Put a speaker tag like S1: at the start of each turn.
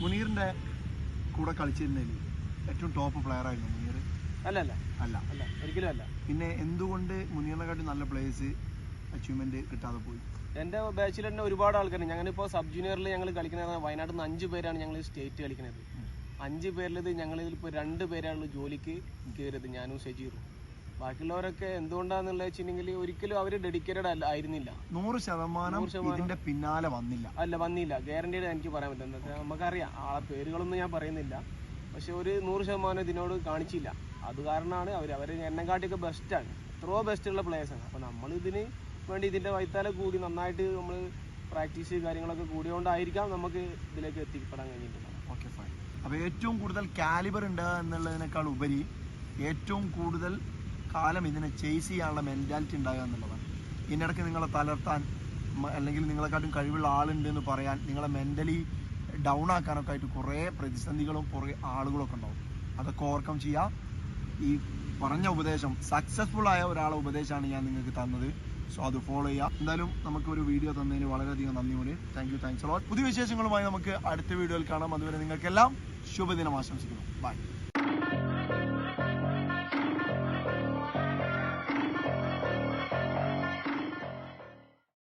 S1: മുനീറിന്റെ കൂടെ കളിച്ചിരുന്നതിൽ ഏറ്റവും top player ആയിരുന്നു മുനീർ.
S2: അല്ല അല്ല.
S1: അല്ല
S2: അല്ല ഒരിക്കലും അല്ല.
S1: പിന്നെ എന്തുകൊണ്ട് മുനീറിനെക്കാട്ടി നല്ല പ്ലേയേഴ്സ് അച്ചീവ്മെന്റ് കിട്ടാതെ പോയി?
S2: എന്റെ ബാച്ചിൽ തന്നെ ഒരുപാട് ആൾക്കാർ ഞങ്ങളിപ്പോൾ സബ് ജൂനിയറിൽ ഞങ്ങൾ കളിക്കുന്നത് വയനാട്ടിൽ നിന്ന് അഞ്ച് പേരാണ് ഞങ്ങൾ സ്റ്റേറ്റ് കളിക്കുന്നത്. അഞ്ച് പേരിലത് ഞങ്ങളിതിൽ ഇപ്പോൾ രണ്ട് പേരാണ് ജോലിക്ക് കയറിയത്. ഞാനും ഷജീറും. ബാക്കിയുള്ളവരൊക്കെ എന്തുകൊണ്ടാന്നുള്ള വെച്ചിട്ടുണ്ടെങ്കിൽ ഒരിക്കലും അവർ ഡെഡിക്കേറ്റഡ് അല്ല ആയിരുന്നില്ല.
S1: നൂറ് ശതമാനം
S2: നൂറ് ശതമാനം.
S1: ഇതിന്റെ പിന്നാലെ വന്നില്ല.
S2: അല്ല വന്നില്ല. ഗ്യാരണ്ടീഡ് എനിക്ക് പറയാൻ എന്താ നമുക്കറിയാം ആളെ പേരുകളൊന്നും ഞാൻ പറയുന്നില്ല. പക്ഷെ ഒരു നൂറ് ശതമാനം ഇതിനോട് കാണിച്ചില്ല. അത് കാരണമാണ് അവർ അവർ എന്നെക്കാട്ടിയൊക്കെ ബെസ്റ്റാണ് എത്രയോ ബെസ്റ്റുള്ള പ്ലേയേഴ്സാണ് അപ്പോൾ നമ്മൾ ഇതിന് വേണ്ടി ഇതിന്റെ വൈത്താലെ കൂടി നന്നായിട്ട് നമ്മൾ പ്രാക്ടീസ് കാര്യങ്ങളൊക്കെ കൂടിയോണ്ടായിരിക്കാം നമുക്ക് ഇതിലേക്ക് എത്തിപ്പെടാൻ കഴിഞ്ഞിട്ടുള്ളത്.
S1: ഓക്കെ ഫൈൻ അപ്പോൾ ഏറ്റവും കൂടുതൽ കാലിബർ ഉണ്ട് എന്നുള്ളതിനേക്കാൾ ഉപരി ഏറ്റവും കൂടുതൽ കാലം ഇതിനെ ചേസ് ചെയ്യാനുള്ള മെന്റാലിറ്റി ഉണ്ടാകുക എന്നുള്ളതാണ്. ഇതിനിടയ്ക്ക് നിങ്ങളെ തളർത്താൻ അല്ലെങ്കിൽ നിങ്ങളെക്കാട്ടും കഴിവുള്ള ആളുണ്ട് എന്ന് പറയാൻ നിങ്ങളെ മെന്റലി ഡൗൺ ആക്കാനൊക്കെ ആയിട്ട് കുറേ പ്രതിസന്ധികളും കുറേ ആളുകളൊക്കെ ഉണ്ടാവും. അതൊക്കെ ഓവർകം ചെയ്യുക. ഈ പറഞ്ഞ ഉപദേശം സക്സസ്ഫുൾ ആയ ഒരാളെ ഉപദേശമാണ് ഞാൻ നിങ്ങൾക്ക് തന്നത്. സോ അത് ഫോളോ ചെയ്യുക. എന്തായാലും നമുക്ക് ഒരു വീഡിയോ തന്നതിന് വളരെയധികം നന്ദി മുടി താങ്ക് യു താങ്ക്സ് ലോട്ട് പുതിയ വിശേഷങ്ങളുമായി നമുക്ക് അടുത്ത വീഡിയോയിൽ കാണാം. അതുവരെ നിങ്ങൾക്കെല്ലാം ശുഭദിനം ആശംസിക്കുന്നു. ബൈ